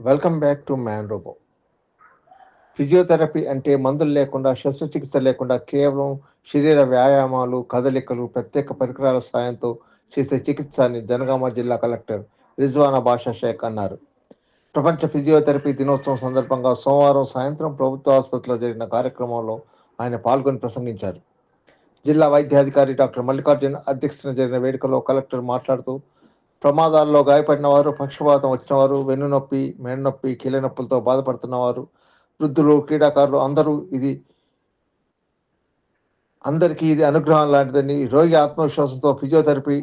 Welcome back to man robo physiotherapy అంటే మందులు లేకుండా శస్త్రచికిత్స లేకుండా కేవలం శరీర వ్యాయామాలు కదలికలు ప్రత్యేక పరికరాల సాయంతో చేసే చికిత్స అని జనగామ జిల్లా కలెక్టర్ రిజ్వానా బాషా షేక్ అన్నారు. ప్రపంచ ఫిజియోథెరపీ దినోత్సవం సందర్భంగా సోమవారం సాయంత్రం ప్రభుత్వ ఆసుపత్రిలో జరిగిన కార్యక్రమంలో ఆయన పాల్గొని ప్రసంగించారు. జిల్లా వైద్యాధికారి డాక్టర్ మల్లికార్జున్ అధ్యక్షతన జరిగిన వేడుకలో కలెక్టర్ మాట్లాడుతూ ప్రమాదాల్లో గాయపడిన వారు పక్షపాతం వచ్చిన వారు వెన్నునొప్పి మెడనొప్పి కీళ్ళ నొప్పులతో బాధపడుతున్న వారు వృద్ధులు క్రీడాకారులు అందరూ ఇది అందరికీ ఇది అనుగ్రహం లాంటిదని రోగి ఆత్మవిశ్వాసంతో ఫిజియోథెరపీ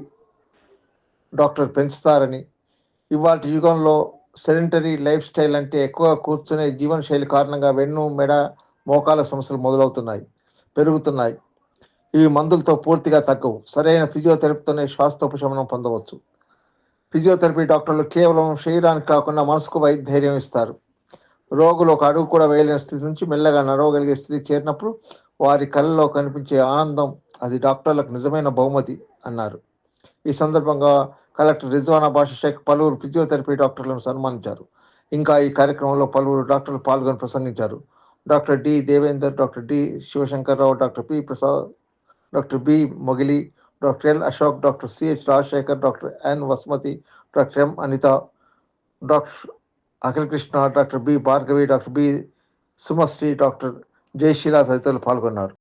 డాక్టర్ పెంచుతారని ఇవాటి యుగంలో సెడెంటరీ లైఫ్ స్టైల్ అంటే ఎక్కువ కూర్చునే జీవనశైలి కారణంగా వెన్ను మెడ మోకాల సమస్యలు మొదలవుతున్నాయి పెరుగుతున్నాయి. ఇవి మందులతో పూర్తిగా తగ్గవు. సరైన ఫిజియోథెరపీతోనే శ్వాసోపశమనం పొందవచ్చు. ఫిజియోథెరపీ డాక్టర్లు కేవలం శరీరానికి కాకుండా మనసుకు వైద్యధైర్యం ఇస్తారు. రోగులు ఒక అడుగు కూడా వేయలేని స్థితి నుంచి మెల్లగా నడవగలిగే స్థితికి చేరినప్పుడు వారి కళ్ళలో కనిపించే ఆనందం అది డాక్టర్లకు నిజమైన బహుమతి అన్నారు. ఈ సందర్భంగా కలెక్టర్ రిజ్వానా బాషా షేక్ పలువురు ఫిజియోథెరపీ డాక్టర్లను సన్మానించారు. ఇంకా ఈ కార్యక్రమంలో పలువురు డాక్టర్లు పాల్గొని ప్రసంగించారు. Doctor D Devender doctor D Sivasankar Rao doctor P Prasad doctor B Mogili doctor L Ashok doctor CH Rajasekhar doctor N Vasumathi doctor M Anitha doctor Akhil Krishna doctor B Bhargavi doctor B Sumasri doctor Jayaseela తదితరులు పాల్గొన్నారు.